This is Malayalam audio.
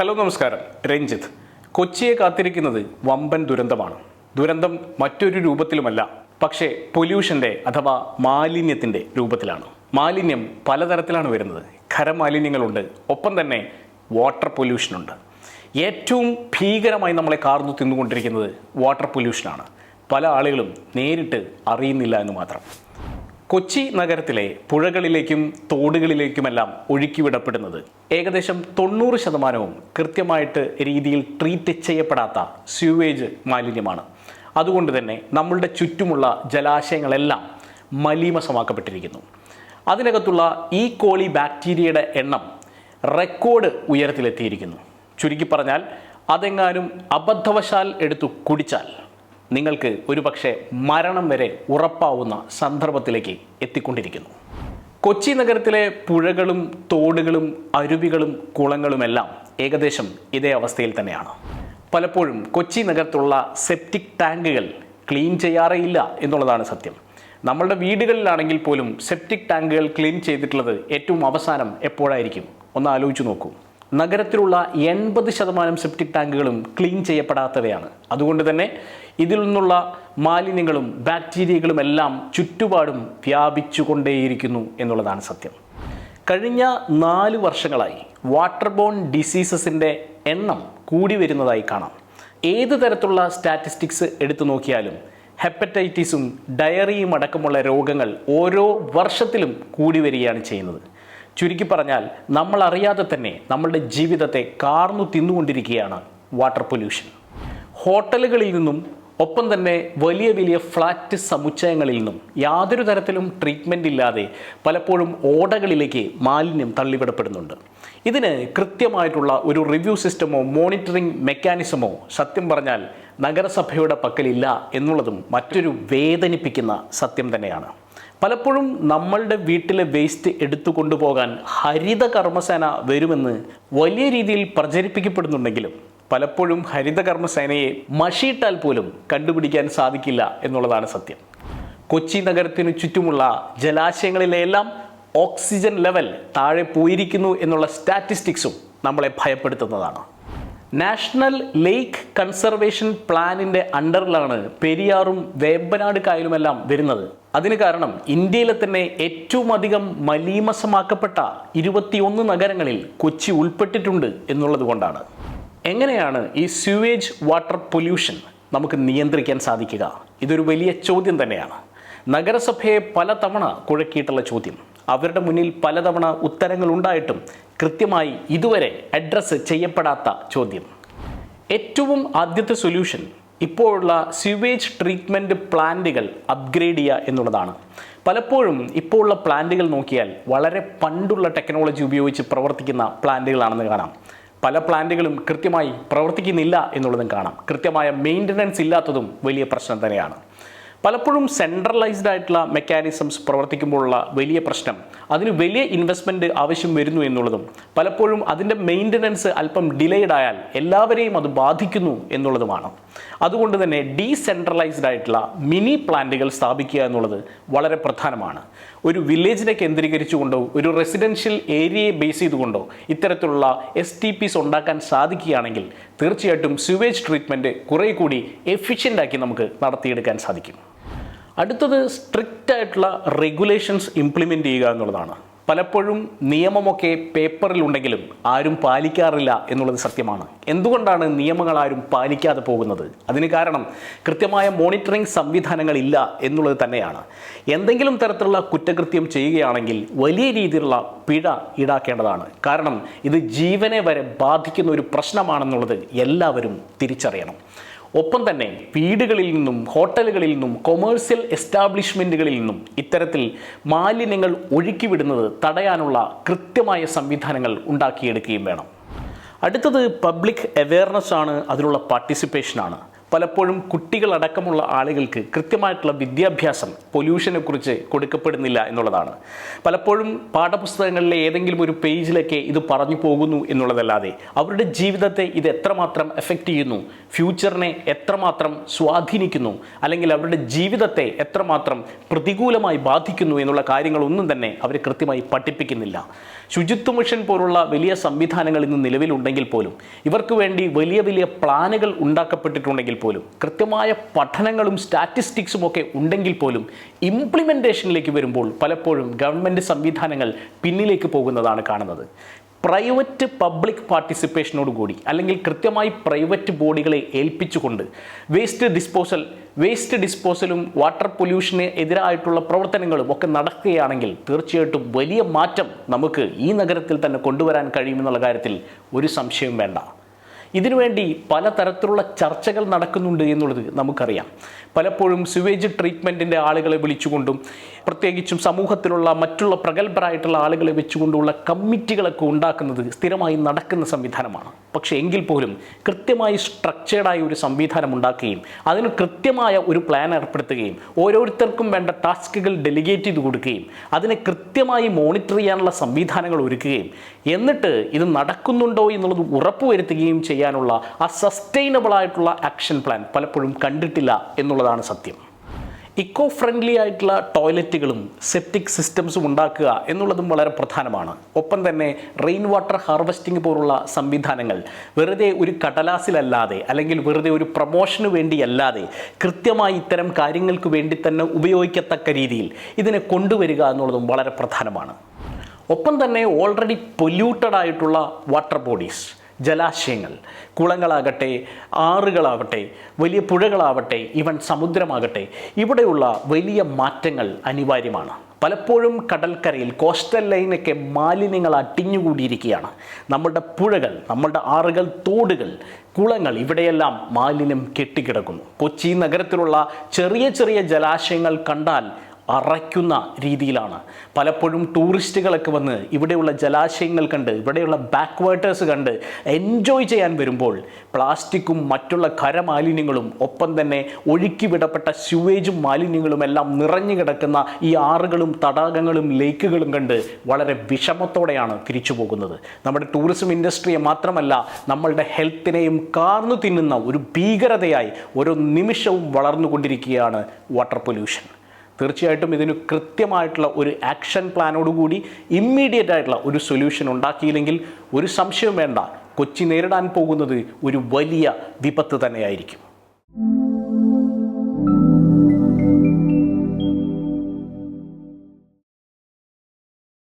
ഹലോ നമസ്കാരം. രഞ്ജിത്ത്. കൊച്ചിയെ കാത്തിരിക്കുന്നത് വമ്പൻ ദുരന്തമാണ്. ദുരന്തം മറ്റൊരു രൂപത്തിലുമല്ല പക്ഷേ പൊല്യൂഷന്റെ അഥവാ മാലിന്യത്തിന്റെ രൂപത്തിലാണ്. മാലിന്യം പലതരത്തിലാണ് വരുന്നത്. ഖരമാലിന്യങ്ങളുണ്ട്. ഒപ്പം തന്നെ വാട്ടർ പൊല്യൂഷനുണ്ട് ഏറ്റവും ഭീകരമായി നമ്മളെ കാർന്നു തിന്നുകൊണ്ടിരിക്കുന്നത് വാട്ടർ പൊല്യൂഷനാണ് പല ആളുകളും നേരിട്ട് അറിയുന്നില്ല എന്ന് മാത്രം. കൊച്ചി നഗരത്തിലെ പുഴകളിലേക്കും തോടുകളിലേക്കുമെല്ലാം ഒഴുക്കിവിടപ്പെടുന്നത് ഏകദേശം തൊണ്ണൂറ് ശതമാനവും കൃത്യമായിട്ട് രീതിയിൽ ട്രീറ്റ് ചെയ്യപ്പെടാത്ത സ്യൂവേജ് മാലിന്യമാണ്. അതുകൊണ്ട് തന്നെ നമ്മളുടെ ചുറ്റുമുള്ള ജലാശയങ്ങളെല്ലാം മലീമസമാക്കപ്പെട്ടിരിക്കുന്നു. അതിനകത്തുള്ള ഈ കോളി ബാക്ടീരിയയുടെ എണ്ണം റെക്കോർഡ് ഉയരത്തിലെത്തിയിരിക്കുന്നു. ചുരുക്കി പറഞ്ഞാൽ അതെങ്ങാനും അബദ്ധവശാൽ എടുത്തു കുടിച്ചാൽ നിങ്ങൾക്ക് ഒരുപക്ഷെ മരണം വരെ ഉറപ്പാവുന്ന സന്ദർഭത്തിലേക്ക് എത്തിക്കൊണ്ടിരിക്കുന്നു. കൊച്ചി നഗരത്തിലെ പുഴകളും തോടുകളും അരുവികളും കുളങ്ങളുമെല്ലാം ഏകദേശം ഇതേ അവസ്ഥയിൽ തന്നെയാണ്. പലപ്പോഴും കൊച്ചി നഗരത്തുള്ള സെപ്റ്റിക് ടാങ്കുകൾ ക്ലീൻ ചെയ്യാറേയില്ല എന്നുള്ളതാണ് സത്യം. നമ്മളുടെ വീടുകളിലാണെങ്കിൽ പോലും സെപ്റ്റിക് ടാങ്കുകൾ ക്ലീൻ ചെയ്തിട്ടുള്ളത് ഏറ്റവും അവസാനം എപ്പോഴായിരിക്കും? ഒന്ന് ആലോചിച്ച് നോക്കൂ. നഗരത്തിലുള്ള എൺപത് ശതമാനം സെപ്റ്റിക് ടാങ്കുകളും ക്ലീൻ ചെയ്യപ്പെടാത്തവയാണ്. അതുകൊണ്ട് തന്നെ ഇതിൽ നിന്നുള്ള മാലിന്യങ്ങളും ബാക്ടീരിയകളും എല്ലാം ചുറ്റുപാടും വ്യാപിച്ചുകൊണ്ടേയിരിക്കുന്നു എന്നുള്ളതാണ് സത്യം. കഴിഞ്ഞ നാല് വർഷങ്ങളായി വാട്ടർ ബോൺ ഡിസീസസിന്റെ എണ്ണം കൂടി വരുന്നതായി കാണാം. ഏത് തരത്തിലുള്ള സ്റ്റാറ്റിസ്റ്റിക്സ് എടുത്തു നോക്കിയാലും ഹെപ്പറ്റൈറ്റിസും ഡയറിയും അടക്കമുള്ള രോഗങ്ങൾ ഓരോ വർഷത്തിലും കൂടി വരികയാണ് ചെയ്യുന്നത്. ചുരുക്കി പറഞ്ഞാൽ നമ്മൾ അറിയാതെ തന്നെ നമ്മളുടെ ജീവിതത്തെ കാർന്നു തിന്നുകൊണ്ടിരിക്കുകയാണ് വാട്ടർ പൊല്യൂഷൻ. ഹോട്ടലുകളിൽ നിന്നും ഒപ്പം തന്നെ വലിയ വലിയ ഫ്ലാറ്റ് സമുച്ചയങ്ങളിൽ നിന്നും യാതൊരു തരത്തിലും ട്രീറ്റ്മെന്റ് ഇല്ലാതെ പലപ്പോഴും ഓടകളിലേക്ക് മാലിന്യം തള്ളിവിടപ്പെടുന്നുണ്ട്. ഇതിന് കൃത്യമായിട്ടുള്ള ഒരു റിവ്യൂ സിസ്റ്റമോ മോണിറ്ററിംഗ് മെക്കാനിസമോ സത്യം പറഞ്ഞാൽ നഗരസഭയുടെ പക്കലില്ല എന്നുള്ളതും മറ്റൊരു വേദനിപ്പിക്കുന്ന സത്യം തന്നെയാണ്. പലപ്പോഴും നമ്മളുടെ വീട്ടിലെ വേസ്റ്റ് എടുത്തു കൊണ്ടുപോകാൻ ഹരിത കർമ്മസേന വരുമെന്ന് വലിയ രീതിയിൽ പ്രചരിപ്പിക്കപ്പെടുന്നുണ്ടെങ്കിലും പലപ്പോഴും ഹരിത കർമ്മസേനയെ മഷിയിട്ടാൽ പോലും കണ്ടുപിടിക്കാൻ സാധിക്കില്ല എന്നുള്ളതാണ് സത്യം. കൊച്ചി നഗരത്തിനു ചുറ്റുമുള്ള ജലാശയങ്ങളിലെല്ലാം ഓക്സിജൻ ലെവൽ താഴെ പോയിരിക്കുന്നു എന്നുള്ള സ്റ്റാറ്റിസ്റ്റിക്സും നമ്മളെ ഭയപ്പെടുത്തുന്നതാണ്. നാഷണൽ ലേക്ക് കൺസർവേഷൻ പ്ലാനിന്റെ അണ്ടറിലാണ് പെരിയാറും വേമ്പനാട് കായലുമെല്ലാം വരുന്നത്. അതിന് കാരണം ഇന്ത്യയിലെ തന്നെ ഏറ്റവും അധികം മലീമസമാക്കപ്പെട്ട ഇരുപത്തിയൊന്ന് നഗരങ്ങളിൽ കൊച്ചി ഉൾപ്പെട്ടിട്ടുണ്ട് എന്നുള്ളത് കൊണ്ടാണ്. എങ്ങനെയാണ് ഈ സ്യൂവേജ് വാട്ടർ പൊല്യൂഷൻ നമുക്ക് നിയന്ത്രിക്കാൻ സാധിക്കുക? ഇതൊരു വലിയ ചോദ്യം തന്നെയാണ്. നഗരസഭയെ പലതവണ കുഴക്കിയിട്ടുള്ള ചോദ്യം. അവരുടെ മുന്നിൽ പലതവണ ഉത്തരങ്ങൾ ഉണ്ടായിട്ടും കൃത്യമായി ഇതുവരെ അഡ്രസ്സ് ചെയ്യപ്പെടാത്ത ചോദ്യം. ഏറ്റവും ആദ്യത്തെ സൊല്യൂഷൻ ഇപ്പോഴുള്ള സ്യൂവേജ് ട്രീറ്റ്മെന്റ് പ്ലാന്റുകൾ അപ്ഗ്രേഡ് ചെയ്യുക എന്നുള്ളതാണ്. പലപ്പോഴും ഇപ്പോൾ ഉള്ള പ്ലാന്റുകൾ നോക്കിയാൽ വളരെ പണ്ടുള്ള ടെക്നോളജി ഉപയോഗിച്ച് പ്രവർത്തിക്കുന്ന പ്ലാന്റുകളാണെന്ന് കാണാം. പല പ്ലാന്റുകളും കൃത്യമായി പ്രവർത്തിക്കുന്നില്ല എന്നുള്ളതും കാണാം. കൃത്യമായ മെയിന്റനൻസ് ഇല്ലാത്തതും വലിയ പ്രശ്നം തന്നെയാണ്. പലപ്പോഴും സെൻട്രലൈസ്ഡ് ആയിട്ടുള്ള മെക്കാനിസംസ് പ്രവർത്തിക്കുമ്പോഴുള്ള വലിയ പ്രശ്നം അതിന് വലിയ ഇൻവെസ്റ്റ്മെന്റ് ആവശ്യം വരുന്നു എന്നുള്ളതും പലപ്പോഴും അതിന്റെ മെയിന്റനൻസ് അല്പം ഡിലേഡ് ആയാൽ എല്ലാവരെയും അത് ബാധിക്കുന്നു എന്നുള്ളതുമാണ്. അതുകൊണ്ട് തന്നെ ഡീസെൻട്രലൈസ്ഡ് ആയിട്ടുള്ള മിനി പ്ലാന്റുകൾ സ്ഥാപിക്കുക എന്നുള്ളത് വളരെ പ്രധാനമാണ്. ഒരു വില്ലേജിനെ കേന്ദ്രീകരിച്ചുകൊണ്ടോ ഒരു റെസിഡൻഷ്യൽ ഏരിയയെ ബേസ് ചെയ്തുകൊണ്ടോ ഇത്തരത്തിലുള്ള എസ് ടി പിസ് ഉണ്ടാക്കാൻ സാധിക്കുകയാണെങ്കിൽ തീർച്ചയായിട്ടും സ്യൂവേജ് ട്രീറ്റ്മെന്റ് കുറേ കൂടി എഫിഷ്യന്റാക്കി നമുക്ക് നടത്തിയെടുക്കാൻ സാധിക്കും. അടുത്തത് സ്ട്രിക്റ്റ് ആയിട്ടുള്ള റെഗുലേഷൻസ് ഇംപ്ലിമെന്റ് ചെയ്യുക എന്നുള്ളതാണ്. പലപ്പോഴും നിയമമൊക്കെ പേപ്പറിലുണ്ടെങ്കിലും ആരും പാലിക്കാറില്ല എന്നുള്ളത് സത്യമാണ്. എന്തുകൊണ്ടാണ് നിയമങ്ങൾ ആരും പാലിക്കാതെ പോകുന്നത്? അതിന് കാരണം കൃത്യമായ മോണിറ്ററിംഗ് സംവിധാനങ്ങളില്ല എന്നുള്ളത് തന്നെയാണ്. എന്തെങ്കിലും തരത്തിലുള്ള കുറ്റകൃത്യം ചെയ്യുകയാണെങ്കിൽ വലിയ രീതിയിലുള്ള പിഴ ഈടാക്കേണ്ടതാണ്. കാരണം ഇത് ജീവനെ വരെ ബാധിക്കുന്ന ഒരു പ്രശ്നമാണെന്നുള്ളത് എല്ലാവരും തിരിച്ചറിയണം. ഒപ്പം തന്നെ വീടുകളിൽ നിന്നും ഹോട്ടലുകളിൽ നിന്നും കൊമേഴ്സ്യൽ എസ്റ്റാബ്ലിഷ്മെന്റുകളിൽ നിന്നും ഇത്തരത്തിൽ മാലിന്യങ്ങൾ ഒഴുക്കിവിടുന്നത് തടയാനുള്ള കൃത്യമായ സംവിധാനങ്ങൾ ഉണ്ടാക്കിയെടുക്കുകയും വേണം. അടുത്തത് പബ്ലിക് അവെയർനെസ് ആണ് അതിലുള്ള പാർട്ടിസിപ്പേഷനാണ് പലപ്പോഴും കുട്ടികളടക്കമുള്ള ആളുകൾക്ക് കൃത്യമായിട്ടുള്ള വിദ്യാഭ്യാസം പൊല്യൂഷനെക്കുറിച്ച് കൊടുക്കപ്പെടുന്നില്ല എന്നുള്ളതാണ്. പലപ്പോഴും പാഠപുസ്തകങ്ങളിലെ ഏതെങ്കിലും ഒരു പേജിലൊക്കെ ഇത് പറഞ്ഞു പോകുന്നു എന്നുള്ളതല്ലാതെ അവരുടെ ജീവിതത്തെ ഇത് എത്രമാത്രം എഫക്റ്റ് ചെയ്യുന്നു ഫ്യൂച്ചറിനെ എത്രമാത്രം സ്വാധീനിക്കുന്നു അല്ലെങ്കിൽ അവരുടെ ജീവിതത്തെ എത്രമാത്രം പ്രതികൂലമായി ബാധിക്കുന്നു എന്നുള്ള കാര്യങ്ങളൊന്നും തന്നെ അവർ കൃത്യമായി പഠിപ്പിക്കുന്നില്ല. ശുചിത്വ മിഷൻ പോലുള്ള വലിയ സംവിധാനങ്ങൾ ഇന്ന് നിലവിലുണ്ടെങ്കിൽ പോലും ഇവർക്ക് വേണ്ടി വലിയ വലിയ പ്ലാനുകൾ ഉണ്ടാക്കപ്പെട്ടിട്ടുണ്ടെങ്കിൽ പോലും കൃത്യമായ പഠനങ്ങളും സ്റ്റാറ്റിസ്റ്റിക്സും ഒക്കെ ഉണ്ടെങ്കിൽ പോലും ഇംപ്ലിമെന്റേഷനിലേക്ക് വരുമ്പോൾ പലപ്പോഴും ഗവൺമെന്റ് സംവിധാനങ്ങൾ പിന്നിലേക്ക് പോകുന്നതാണ് കാണുന്നത്. പ്രൈവറ്റ് പബ്ലിക് പാർട്ടിസിപ്പേഷനോട് കൂടി അല്ലെങ്കിൽ കൃത്യമായി പ്രൈവറ്റ് ബോഡികളെ ഏൽപ്പിച്ചുകൊണ്ട് വേസ്റ്റ് ഡിസ്പോസൽ വേസ്റ്റ് ഡിസ്പോസലും വാട്ടർ പൊല്യൂഷന് എതിരായിട്ടുള്ള പ്രവർത്തനങ്ങളും ഒക്കെ നടക്കുകയാണെങ്കിൽ തീർച്ചയായിട്ടും വലിയ മാറ്റം നമുക്ക് ഈ നഗരത്തിൽ തന്നെ കൊണ്ടുവരാൻ കഴിയുമെന്നുള്ള കാര്യത്തിൽ ഒരു സംശയവും വേണ്ട. ഇതിനുവേണ്ടി പലതരത്തിലുള്ള ചർച്ചകൾ നടക്കുന്നുണ്ട് എന്നുള്ളത് നമുക്കറിയാം. പലപ്പോഴും സുവേജ് ട്രീറ്റ്മെന്റിന്റെ ആളുകളെ വിളിച്ചുകൊണ്ടും പ്രത്യേകിച്ചും സമൂഹത്തിലുള്ള മറ്റുള്ള പ്രഗത്ഭരായിട്ടുള്ള ആളുകളെ വെച്ചുകൊണ്ടുള്ള കമ്മിറ്റികളൊക്കെ ഉണ്ടാക്കുന്നത് സ്ഥിരമായി നടക്കുന്ന സംവിധാനമാണ്. പക്ഷേ എങ്കിൽ പോലും കൃത്യമായി സ്ട്രക്ചേർഡായ ഒരു സംവിധാനം ഉണ്ടാക്കുകയും അതിന് കൃത്യമായ ഒരു പ്ലാൻ ഏർപ്പെടുത്തുകയും ഓരോരുത്തർക്കും വേണ്ട ടാസ്കുകൾ ഡെലിഗേറ്റ് ചെയ്ത് കൊടുക്കുകയും അതിനെ കൃത്യമായി മോണിറ്റർ ചെയ്യാനുള്ള സംവിധാനങ്ങൾ ഒരുക്കുകയും എന്നിട്ട് ഇത് നടക്കുന്നുണ്ടോ എന്നുള്ളത് ഉറപ്പുവരുത്തുകയും ചെയ്യാനുള്ള ആ സസ്റ്റൈനബിൾ ആയിട്ടുള്ള ആക്ഷൻ പ്ലാൻ പലപ്പോഴും കണ്ടിട്ടില്ല എന്നുള്ളതാണ് സത്യം. ഇക്കോ ഫ്രണ്ട്ലി ആയിട്ടുള്ള ടോയ്ലറ്റുകളും സെപ്റ്റിക് സിസ്റ്റംസും ഉണ്ടാക്കുക എന്നുള്ളതും വളരെ പ്രധാനമാണ്. ഒപ്പം തന്നെ റെയിൻ വാട്ടർ ഹാർവെസ്റ്റിംഗ് പോലുള്ള സംവിധാനങ്ങൾ വെറുതെ ഒരു കടലാസിലല്ലാതെ അല്ലെങ്കിൽ വെറുതെ ഒരു പ്രൊമോഷന് വേണ്ടിയല്ലാതെ കൃത്യമായി ഇത്തരം കാര്യങ്ങൾക്ക് വേണ്ടി തന്നെ ഉപയോഗിക്കത്തക്ക രീതിയിൽ ഇതിനെ കൊണ്ടുവരിക എന്നുള്ളതും വളരെ പ്രധാനമാണ്. ഒപ്പം തന്നെ ഓൾറെഡി പൊല്യൂട്ടഡ് ആയിട്ടുള്ള വാട്ടർ ബോഡീസ് ജലാശയങ്ങൾ. കുളങ്ങളാകട്ടെ ആറുകളാവട്ടെ വലിയ പുഴകളാവട്ടെ ഇവൻ സമുദ്രമാകട്ടെ ഇവിടെയുള്ള വലിയ മാറ്റങ്ങൾ അനിവാര്യമാണ്. പലപ്പോഴും കടൽക്കരയിൽ കോസ്റ്റൽ ലൈനൊക്കെ മാലിന്യങ്ങൾ അട്ടിഞ്ഞുകൂടിയിരിക്കുകയാണ് നമ്മുടെ പുഴകൾ നമ്മുടെ ആറുകൾ തോടുകൾ കുളങ്ങൾ ഇവിടെയെല്ലാം മാലിന്യം കെട്ടിക്കിടക്കുന്നു. കൊച്ചി നഗരത്തിലുള്ള ചെറിയ ചെറിയ ജലാശയങ്ങൾ കണ്ടാൽ അറയ്ക്കുന്ന രീതിയിലാണ്. പലപ്പോഴും ടൂറിസ്റ്റുകളൊക്കെ വന്ന് ഇവിടെയുള്ള ജലാശയങ്ങൾ കണ്ട് ഇവിടെയുള്ള ബാക്ക് വാട്ടേഴ്സ് കണ്ട് എൻജോയ് ചെയ്യാൻ വരുമ്പോൾ പ്ലാസ്റ്റിക്കും മറ്റുള്ള ഖരമാലിന്യങ്ങളും ഒപ്പം തന്നെ ഒഴുക്കി വിടപ്പെട്ട സ്യൂവേജും മാലിന്യങ്ങളും എല്ലാം നിറഞ്ഞു കിടക്കുന്ന ഈ ആറുകളും തടാകങ്ങളും ലേക്കുകളും കണ്ട് വളരെ വിഷമത്തോടെയാണ് തിരിച്ചു പോകുന്നത്. നമ്മുടെ ടൂറിസം ഇൻഡസ്ട്രിയെ മാത്രമല്ല നമ്മളുടെ ഹെൽത്തിനെയും കാർന്നു തിന്നുന്ന ഒരു ഭീകരതയായി ഓരോ നിമിഷവും വളർന്നുകൊണ്ടിരിക്കുകയാണ് വാട്ടർ പൊല്യൂഷൻ തീർച്ചയായിട്ടും ഇതിന് കൃത്യമായിട്ടുള്ള ഒരു ആക്ഷൻ പ്ലാനോടുകൂടി ഇമ്മീഡിയറ്റ് ആയിട്ടുള്ള ഒരു സൊല്യൂഷൻ ഉണ്ടാക്കിയില്ലെങ്കിൽ ഒരു സംശയവും വേണ്ട. കൊച്ചി നേരിടാൻ പോകുന്നത് ഒരു വലിയ വിപത്ത് തന്നെയായിരിക്കും.